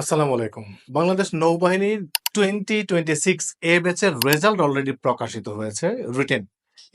আসসালামু আলাইকুম। বাংলাদেশ নৌবাহিনীর টোয়েন্টি টোয়েন্টি সিক্স এ ব্যাচের রেজাল্ট অলরেডি প্রকাশিত হয়েছে রিটেন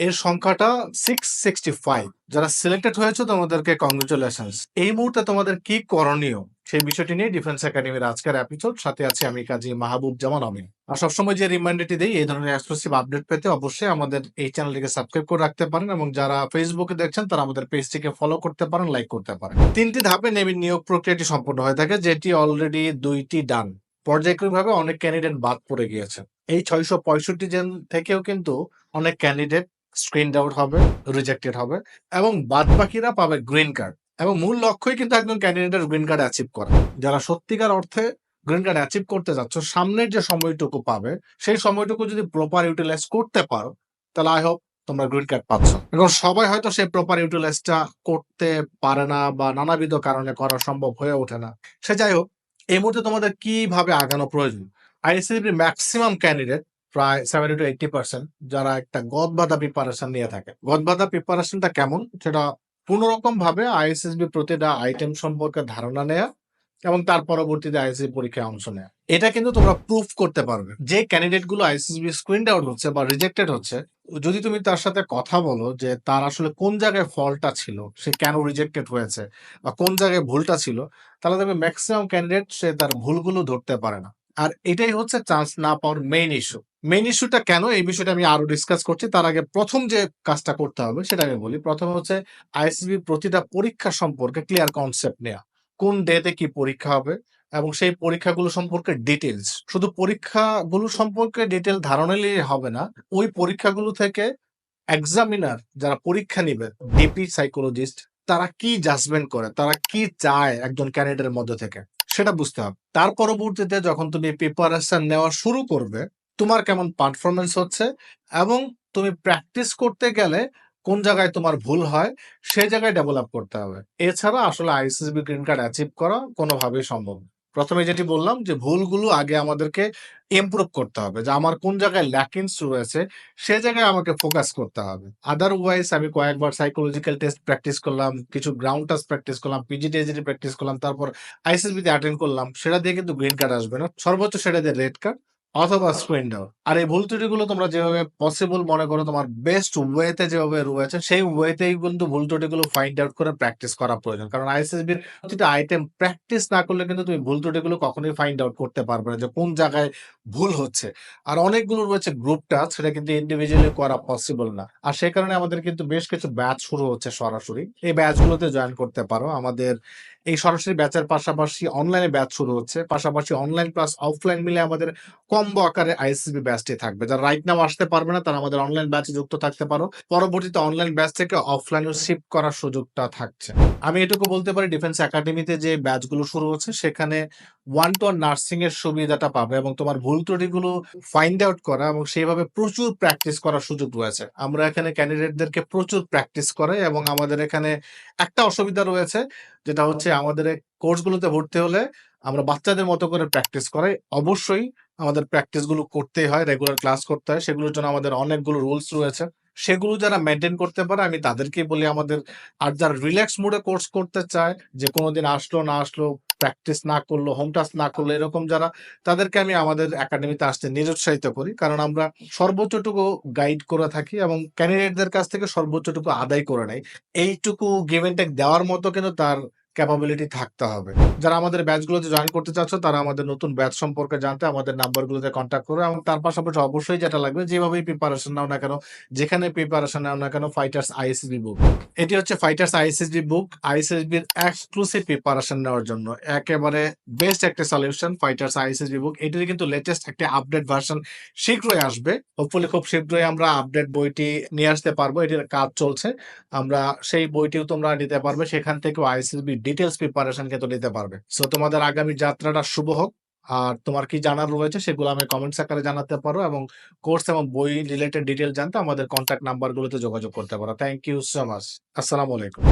এর সংখ্যাটা সিক্স সিক্সটি ফাইভ যারা সিলেক্টেড হয়েছে তোমাদেরকে কংগ্রেচুলেশন এই মুহূর্তে তোমাদের কি করণীয়? সেই বিষয়টি নিয়ে ডিফেন্স একাডেমির আজকের এপিসোড সাথে আছে আমি কাজী মাহবুব জামান আমিন। আর সবসময় যে রিমাইন্ডারটি দেই, এই ধরনের এক্সক্লুসিভ আপডেট পেতে অবশ্যই আমাদের এই চ্যানেলটিকে সাবস্ক্রাইব করে রাখতে পারেন এবং যারা ফেসবুকে দেখছেন, তারা আমাদের পেজটিকে ফলো করতে পারেন লাইক করতে পারেন। তিনটি ধাপে নেমে নিয়োগ প্রক্রিয়াটি সম্পূর্ণ হয়ে থাকে, যেটি অলরেডি দুইটি ডান পর্যায়ক্রমিকভাবে অনেক ক্যান্ডিডেট বাদ পড়ে গিয়েছে। এই ছয়শো পঁয়ষট্টি জন থেকেও কিন্তু অনেক ক্যান্ডিডেট স্ক্রিন আউট হবে রিজেক্টেড হবে, এবং বাদ বাকিরা পাবে গ্রিন কার্ড এবং মূল লক্ষ্যই কিন্তু একজন ক্যান্ডিডেটের গ্রিন কার্ড অ্যাচিভ করা। যারা সত্যিকার অর্থে গ্রিন কার্ড অ্যাচিভ করতে যাচ্ছ, সামনের যে সময়টুকু পাবে, সেই সময়টুকু যদি প্রপার ইউটিলাইজ করতে পারো, তাহলে আই হোপ তোমরা গ্রিন কার্ড পাচ্ছ। এখন সবাই হয়তো সেই প্রপার ইউটিলাইজটা করতে পারে না বা নানাবিধ কারণে করা সম্ভব হয়ে ওঠে না। সে যাই হোক, এই মুহূর্তে তোমাদের কীভাবে আগানো প্রয়োজন? আইএসএসবির ম্যাক্সিমাম ক্যান্ডিডেট প্রায় সেভেন্টি টু এইটটি পার্সেন্ট যারা একটা গদবাধা প্রিপারেশন নিয়ে থাকে। গদবাধা প্রিপারেশনটা কেমন? সেটা কোনোরকম ভাবে আইএসএসবি প্রতিটা আইটেম সম্পর্কে ধারণা নেয়া এবং তার পরবর্তীতে আইএসএসবি পরীক্ষায় অংশ নেয়া। এটা কিন্তু তোমরা প্রুফ করতে পারবে। যে ক্যান্ডিডেটগুলো আইএসএসবি স্ক্রিন আউট হচ্ছে বা রিজেক্টেড হচ্ছে, যদি তুমি তার সাথে কথা বলো যে তার আসলে কোন জায়গায় ফলটা ছিল, সে কেন রিজেক্টেড হয়েছে বা কোন জায়গায় ভুলটা ছিল, তাহলে দেখবে ম্যাক্সিমাম ক্যান্ডিডেট সে তার ভুলগুলো ধরতে পারে না। আর এটাই হচ্ছে চান্স না পাওয়ার মেইন ইস্যু মেইন ইস্যুটা কেন? এই বিষয়টা আমি আরও ডিসকাস করছি। তার আগে প্রথম যে কাজটা করতে হবে, সেটা আমি বলি। প্রথমে হচ্ছে আইএসবি প্রতিটা পরীক্ষা সম্পর্কে ক্লিয়ার কনসেপ্ট নেওয়া কোন ডেতে কি পরীক্ষা হবে? এবং সেই পরীক্ষাগুলো সম্পর্কে ডিটেলস শুধু পরীক্ষাগুলো সম্পর্কে ডিটেল ধারণা নিলে হবে না, ওই পরীক্ষাগুলো থেকে এক্সামিনার যারা পরীক্ষা নিবে ডিপি সাইকোলজিস্ট তারা কি জাজমেন্ট করে? তারা কি চায় একজন ক্যান্ডিডেটের মধ্যে থেকে? সেটা বুঝতে হবে তার পরবর্তীতে যখন তুমি প্রিপারেশন নেওয়া শুরু করবে, তোমার কেমন পারফরমেন্স হচ্ছে এবং তুমি প্র্যাকটিস করতে গেলে কোন জায়গায় তোমার ভুল হয়, সেই জায়গায় ডেভেলপ করতে হবে এছাড়া আসলে আইসিসবি গ্রিন কার্ড অ্যাচিভ করা কোনোভাবেই সম্ভব না। প্রথমে যেটি বললাম যে, ভুলগুলো আগে আমাদেরকে ইমপ্রুভ করতে হবে যে, আমার কোন জায়গায় ল্যাকিংস রয়েছে, সে জায়গায় আমাকে ফোকাস করতে হবে। আদারওয়াইজ আমি কয়েকবার সাইকোলজিক্যাল টেস্ট প্র্যাকটিস করলাম, কিছু গ্রাউন্ড টাস্ক প্র্যাকটিস করলাম পিজিটিএসডি প্র্যাকটিস করলাম, তারপর আইসিসবিতে অ্যাটেন্ড করলাম, সেটা দিয়ে কিন্তু গ্রিন কার্ড আসবে না। সর্বোচ্চ সেটা দিয়ে রেড কার্ড অথবা স্ক্রিন আর এই ভুল ত্রুটিগুলো তোমরা যেভাবে পসিবল মনে করো, তোমার বেস্ট ওয়েতে যেভাবে রয়েছে, সেই ওয়েতেই কিন্তু ভুল ত্রুটিগুলো ফাইন্ড আউট করে প্র্যাকটিস করা প্রয়োজন। কারণ আইএসএসবির প্রতিটা আইটেম প্র্যাকটিস না করলে কিন্তু তুমি ভুল ত্রুটিগুলো কখনোই ফাইন্ড আউট করতে পারবে না যে কোন জায়গায় ভুল হচ্ছে। আর অনেকগুলো রয়েছে গ্রুপ টাচ সেটা কিন্তু ইন্ডিভিজুয়ালি করা পসিবল না। আর সেই কারণে আমাদের কিন্তু বেশ কিছু ব্যাচ শুরু হচ্ছে সরাসরি। এই ব্যাচগুলোতে জয়েন করতে পারো। আমাদের এই সরাসরি ব্যাচের পাশাপাশি অনলাইনে ব্যাচ শুরু হচ্ছে। পাশাপাশি অনলাইন প্লাস অফলাইন মিলে আমাদের কম্বো আকারে আইএসসিবি ব্যাচটি থাকবে। যারা রাইট নাও আসতে পারবে না, তারা আমাদের অনলাইন ব্যাচে যুক্ত থাকতে পারো। পরবর্তীতে অনলাইন ব্যাচ থেকে অফলাইনে শিফট করার সুযোগটা থাকছে। আমি এটুকু বলতে পারি ডিফেন্স একাডেমিতে যে ব্যাচগুলো শুরু হচ্ছে, সেখানে ওয়ান টু ওয়ান নার্সিং এর সুবিধাটা পাবে এবং তোমার ভুল ত্রুটিগুলো ফাইন্ড আউট করা এবং সেইভাবে প্রচুর প্র্যাকটিস করার সুযোগ রয়েছে। আমরা এখানে ক্যান্ডিডেটদেরকে প্রচুর প্র্যাকটিস করে এবং আমাদের এখানে একটা অসুবিধা রয়েছে, যেটা হচ্ছে আমাদের কোর্সগুলোতে ভর্তি হলে আমরা বাচ্চাদের মতো করে প্র্যাকটিস করাই। অবশ্যই আমাদের প্র্যাকটিসগুলো করতেই হয় রেগুলার ক্লাস করতে হয়, সেগুলোর জন্য আমাদের অনেকগুলো রুলস রয়েছে। সেগুলো যারা মেনটেন করতে পারে, আমি তাদেরকেই বলি আমাদের, আর যারা রিল্যাক্স মুডে কোর্স করতে চায়, যে কোনোদিন আসলো, না আসলো প্র্যাকটিস না করল হোম টাস্ক না করল, এরকম যারা, তাদেরকে আমি আমাদের একাডেমিতে আসতে নিরুৎসাহিত করি। কারণ আমরা সর্বোচ্চটুকু গাইড করে থাকি এবং ক্যান্ডিডেটদের কাছ থেকে সর্বোচ্চটুকু আদায় করে নেই। এইটুকু গিভ এন্ড টেক দেওয়ার মতো কিন্তু তার ক্যাপাবিলিটি থাকতে হবে। যারা আমাদের ব্যাচগুলোতে জয়েন করতে চাচ্ছ, তারা আমাদের নতুন ব্যাচ সম্পর্কে জানতে আমাদের নাম্বারগুলোতে কন্ট্যাক্ট করো এবং তার পাশাপাশি অবশ্যই যেটা লাগবে, যেভাবেই প্রিপারেশন নাও না কেন, যেখানে প্রিপারেশন নাও না কেন ফাইটার্স আইএসবি বুক এটি হচ্ছে ফাইটার্স আইএসএসবি বুক আইএসএসবির এক্সক্লুসিভ প্রিপারেশন নেওয়ার জন্য। একেবারে বেস্ট একটা সলিউশন ফাইটার্স আইএসএসবি বুক এটির কিন্তু লেটেস্ট একটা আপডেট ভার্সন শীঘ্রই আসবে। হোপফুলি খুব শীঘ্রই আমরা আপডেট বইটি নিয়ে আসতে পারব। এটির কাজ চলছে। আমরা সেই বইটিও তোমরা নিতে পারবে। সেখান থেকেও আইএসএসবি ডিটেলস প্রিপারেশন কিন্তু নিতে পারবে। সো তোমাদের আগামী যাত্রাটা শুভ হোক। আর তোমার কি জানার রয়েছে সেগুলো আমি কমেন্টস আকারে জানাতে পারো এবং কোর্স এবং বই রিলেটেড ডিটেল জানতে আমাদের কন্ট্যাক্ট নাম্বারগুলোতে যোগাযোগ করতে পারো। থ্যাংক ইউ সো মাচ আসসালামু আলাইকুম।